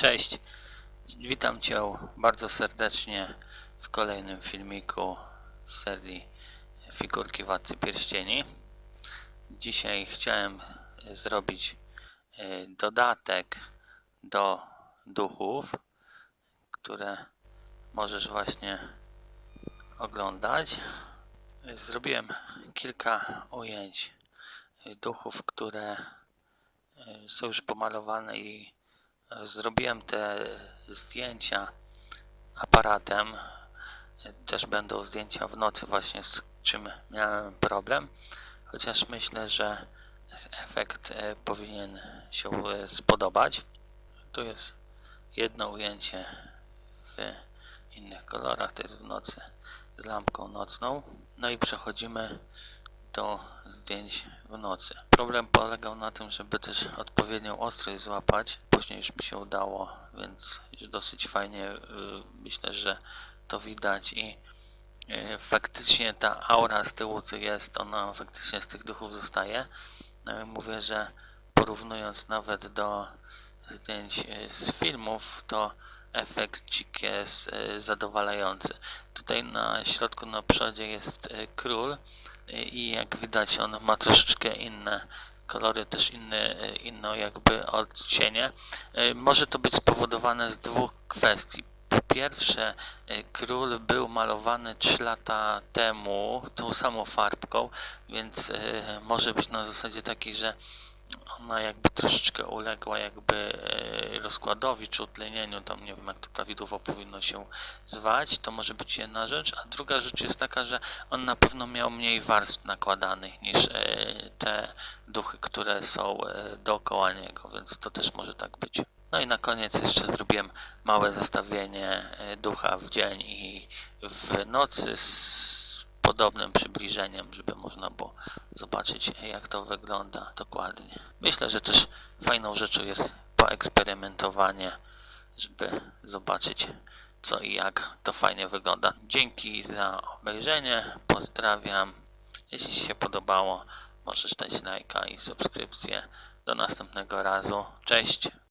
Cześć, witam Cię bardzo serdecznie w kolejnym filmiku z serii Figurki Władcy Pierścieni. Dzisiaj chciałem zrobić e, dodatek do duchów, które możesz właśnie oglądać. Zrobiłem kilka ujęć duchów, które e, są już pomalowane i zrobiłem te zdjęcia aparatem. Też będą zdjęcia w nocy właśnie z czym miałem problem. Chociaż myślę, że efekt e, powinien się e, spodobać. Tu jest jedno ujęcie w innych kolorach, to jest w nocy z lampką nocną. No i przechodzimy do zdjęć w nocy. Problem polegał na tym, żeby też odpowiednią ostrość złapać. Później już mi się udało, więc dosyć fajnie y, myślę, że to widać i y, faktycznie ta aura z tyłu co jest, ona faktycznie z tych duchów zostaje. No mówię, że porównując nawet do zdjęć y, z filmów, to efekcik jest y, zadowalający. Tutaj na środku, na przodzie jest y, król y, i jak widać on ma troszeczkę inne kolory, też inny, inną jakby odcienie. Może to być spowodowane z dwóch kwestii. Po pierwsze, król był malowany 3 lata temu tą samą farbką, więc może być na zasadzie takiej, że ona jakby troszeczkę uległa jakby e, rozkładowi czy utlenieniu, tam nie wiem jak to prawidłowo powinno się zwać, to może być jedna rzecz, a druga rzecz jest taka, że on na pewno miał mniej warstw nakładanych niż e, te duchy, które są e, dookoła niego, więc to też może tak być. No i na koniec jeszcze zrobiłem małe zestawienie ducha w dzień i w nocy z podobnym przybliżeniem, żeby można było zobaczyć jak to wygląda dokładnie. Myślę, że też fajną rzeczą jest poeksperymentowanie, żeby zobaczyć co i jak to fajnie wygląda. Dzięki za obejrzenie, pozdrawiam. Jeśli się podobało, możesz dać lajka i subskrypcję. Do następnego razu. Cześć!